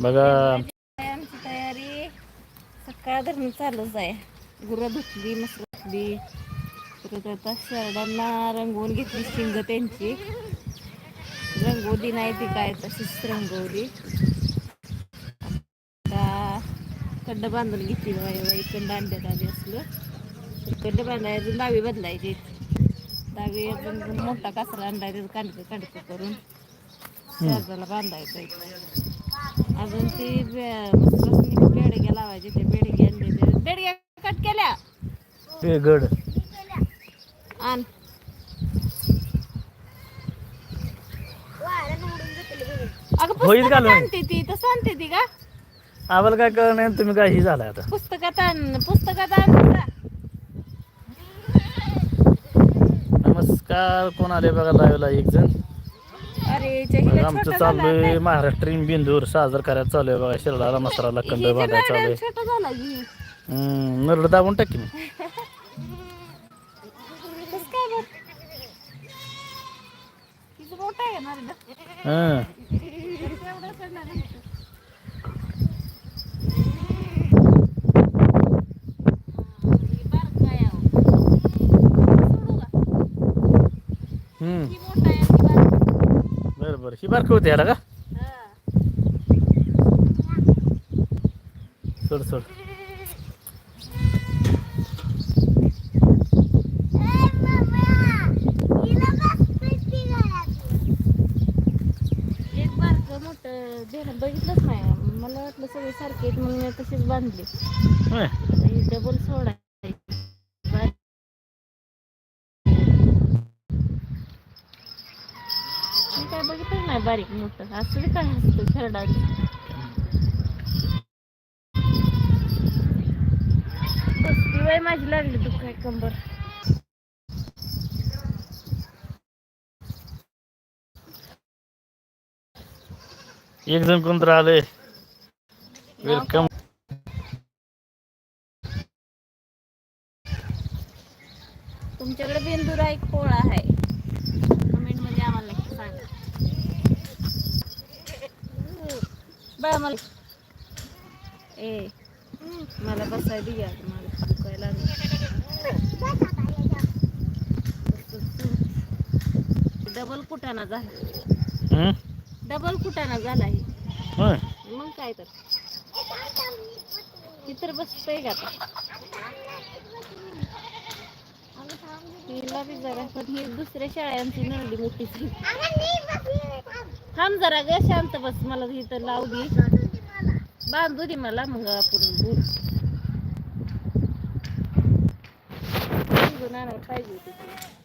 बघा. आमची तयारी? सकाळ धरून चालूच आहे. गुरं धुतली मस्त धुतली. परत आता शरडांना रंगवून घेतली शिंग त्यांची. रंगवली नाही ती काय तशीच रंगवली. आता खड्ड बांधून घेतली बाई इकडं अंड्यात आली असलं. खड्ड बांधायचं डावी बदलायची डावी मोठा कासरा अंडायचं कांडकं कांडकं करून. शरडाला बांधायचं. अजून ती बेडग्या लावायचे ते बेडग्या बेडग्या कट केल्या. गड. आण. अगं होईल पुस्तकात घालून. आणते ती तसं आणते ती का? आम्हाला काय कळ नाही तुम्ही काय ही झालाय आता. पुस्तकात आण पुस्तकात आण जा. नमस्कार कोण आले बघा लाईव्हला एक जण. आमचं चालू आहे? महाराष्ट्रीयन बिंदूर साजर करायला चालू आहे बघा शिरडाला मसराला हिचा बांधायला चालू आहे नरड दाबून टाकी मी. हं. हम्म. ही मोठा आहे आणि ही बारकं. बरं. बरं ही बारकी होती याला का. सोड सोड. एक बारकं मोठं बघितलंच नाही. मला वाटलं सगळे सारखे आहेत म्हणून मी तशीच बांधली. होय. डबल सोडा काय बघितलं नाही बारीक मोठं. असं काय असतं खरडाचं बसती बाई माझी लागली तू काय कंबर. एक जण कोण तर आले वेलकम तुमच्याकडे बेंदूर आहे पोळा आहे. कमेंटमध्ये आम्हाला नक्की सांगा. बघा मला ए मला बसायला द्या मला दुखायला डबल कुटाणा झाला. हं? डबल कुटाणा झाला आहे. मग काय तर. तिथं बसतंय का आता? तिला बी जरा पण ही दुसऱ्या शाळांची नरडी मोठी थांब जरा ग शांत बस मला इथं लावू दे बांधू दे मला मग आपण बोल. पाहिजे होती